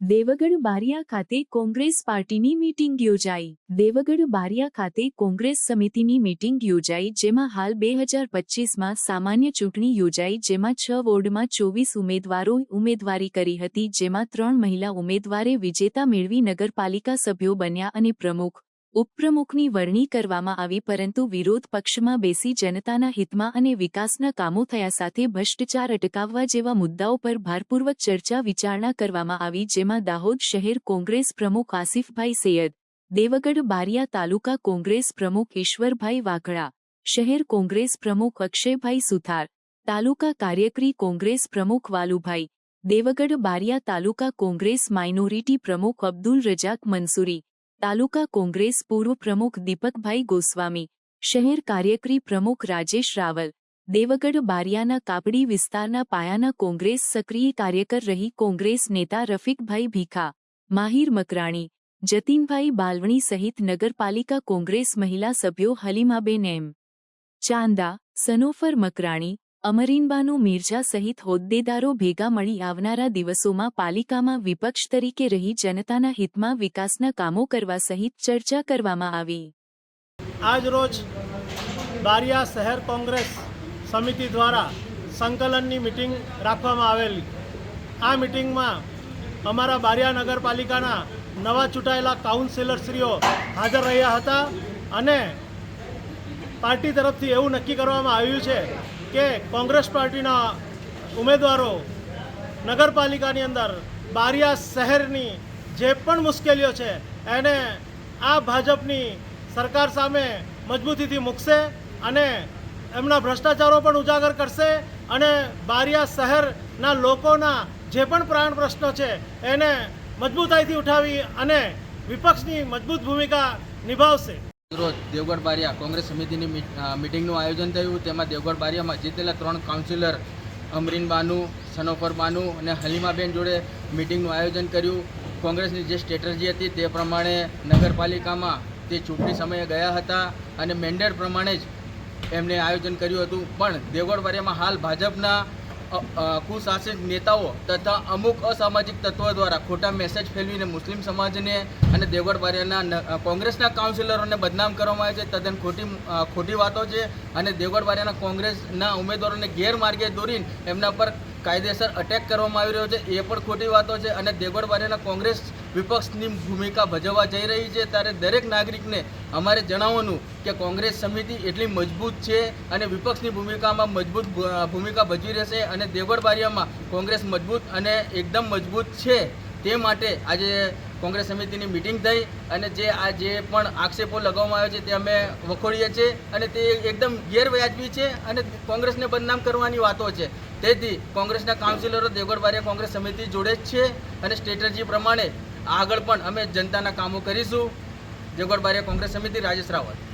દેવગઢ બારિયા ખાતે કોંગ્રેસ પાર્ટીની મીટિંગ યોજાઈ. દેવગઢ બારિયા ખાતે કોંગ્રેસ સમિતિની મીટિંગ યોજાઈ, જેમાં હાલ બે હજાર પચીસમાં સામાન્ય ચૂંટણી યોજાઈ, જેમાં છ વોર્ડમાં ચોવીસ ઉમેદવારોએ ઉમેદવારી કરી હતી, જેમાં ત્રણ મહિલા ઉમેદવારે વિજેતા મેળવી નગરપાલિકા સભ્યો બન્યા અને પ્રમુખ ઉપપ્રમુખની વરણી કરવામાં આવી પરંતુ વિરોધ પક્ષમાં બેસી જનતાના હિતમાં અને વિકાસના કામો થયા સાથે ભ્રષ્ટાચાર અટકાવવા જેવા મુદ્દાઓ પર ભારપૂર્વક ચર્ચા વિચારણા કરવામાં આવી જેમાં દાહોદ શહેર કોંગ્રેસ પ્રમુખ આસિફભાઈ સૈયદ, દેવગઢ બારિયા તાલુકા કોંગ્રેસ પ્રમુખ ઈશ્વરભાઈ વાઘડા શહેર કોંગ્રેસ પ્રમુખ અક્ષયભાઈ સુથાર, તાલુકા કાર્યકરી કોંગ્રેસ પ્રમુખ વાલુભાઈ, દેવગઢ બારિયા તાલુકા કોંગ્રેસ માઇનોરિટી પ્રમુખ અબ્દુલ રજાક મંસૂરી તાલુકા કોંગ્રેસ પૂર્વ પ્રમુખ દીપકભાઈ ગોસ્વામી શહેર કાર્યકરી પ્રમુખ રાજેશ રાવલ દેવગઢ બારિયાના કાપડી વિસ્તારના પાયાના કોંગ્રેસ સક્રિય કાર્યકર રહી કોંગ્રેસ નેતા રફીકભાઈ ભીખા માહિર મકરાણી જતીનભાઈ બાલવણી સહિત નગરપાલિકા કોંગ્રેસ મહિલા સભ્યો હલીમાબેન એમ ચાંદા સનોફર મકરાણી અમરીનબાનુ મિર્ઝા સહિત હોદ્દેદારો ભેગા મળી આવનારા દિવસોમાં પાલિકામાં વિપક્ષ તરીકે રહી જનતાના હિતમાં વિકાસના કામો કરવા સહિત ચર્ચા કરવામાં આવી. આજ રોજ બારિયા શહેર કોંગ્રેસ સમિતિ દ્વારા સંકલનની મિટિંગ રાખવામાં આવેલી. આ મિટિંગમાં અમારા બારિયા નગરપાલિકાના નવા ચૂંટાયેલા કાઉન્સિલરશ્રીઓ હાજર રહ્યા હતા અને પાર્ટી તરફથી એવું નક્કી કરવામાં આવ્યું છે કે કોંગ્રેસ પાર્ટીના ઉમેદવારો નગરપાલિકાની અંદર બારિયા શહેરની જે પણ મુશ્કેલીઓ છે, એને આ ભાજપની સરકાર સામે મજબૂતીથી મૂકશે અને એમના ભ્રષ્ટાચારો પણ ઉજાગર કરશે અને બારિયા શહેરના લોકોના જે પણ પ્રાણ પ્રશ્નો છે, એને મજબૂતાઈથી ઉઠાવી અને વિપક્ષની મજબૂત ભૂમિકા નિભાવશે. રોજ દેવગઢ બારિયા કોંગ્રેસ સમિતિની મીટ- મિટિંગનું આયોજન થયું. તેમાં દેવગઢ બારિયામાં જીતેલા ત્રણ કાઉન્સિલર અમરીન બાનુ, સનોફર બાનુ અને હલીમાબેન જોડે મિટિંગનું આયોજન કર્યું. કોંગ્રેસની જે સ્ટ્રેટર્જી હતી તે પ્રમાણે નગરપાલિકામાં તે ચૂંટણી સમયે ગયા હતા અને મેન્ડેટ પ્રમાણે જ એમને આયોજન કર્યું હતું. પણ દેવગઢ બારિયામાં હાલ ભાજપના કુશાસિત નેતાઓ તથા અમુક અસામાજિક તત્વો દ્વારા ખોટા મેસેજ ફેલવીને મુસ્લિમ સમાજને અને દેવગઢ બારિયાના કોંગ્રેસના કાઉન્સિલરોને બદનામ કરવામાં આવે છે. તદ્દન ખોટી ખોટી વાતો છે અને દેવગઢ બારિયાના કોંગ્રેસના ઉમેદવારોને ગેરમાર્ગે દોરીને એમના પર કાયદેસર અટેક કરવામાં આવી રહ્યો છે. એ પણ ખોટી વાતો છે અને દેવગઢ બારિયાના કોંગ્રેસ વિપક્ષની ભૂમિકા ભજવવા જઈ રહી છે, ત્યારે દરેક નાગરિકને અમારે જણાવવાનું કે કોંગ્રેસ સમિતિ એટલી મજબૂત છે અને વિપક્ષની ભૂમિકામાં મજબૂત ભૂમિકા ભજવી રહેશે અને દેવગઢ બારિયામાં કોંગ્રેસ મજબૂત અને એકદમ મજબૂત છે. તે માટે આજે કોંગ્રેસ સમિતિની મિટિંગ થઈ અને જે આ જે પણ આક્ષેપો લગાવવામાં આવ્યા છે તે અમે વખોડીએ છીએ અને તે એકદમ ગેરવ્યાજબી છે અને કોંગ્રેસને બદનામ કરવાની વાતો છે. તેથી કોંગ્રેસના કાઉન્સિલરો દેવગઢ બારિયા કોંગ્રેસ સમિતિ જોડે જ છે અને સ્ટ્રેટજી પ્રમાણે આગળ પણ અમે જનતાના કામો કરીશું. દેવગઢ બારિયા કોંગ્રેસ સમિતિ રાજેશ રાવત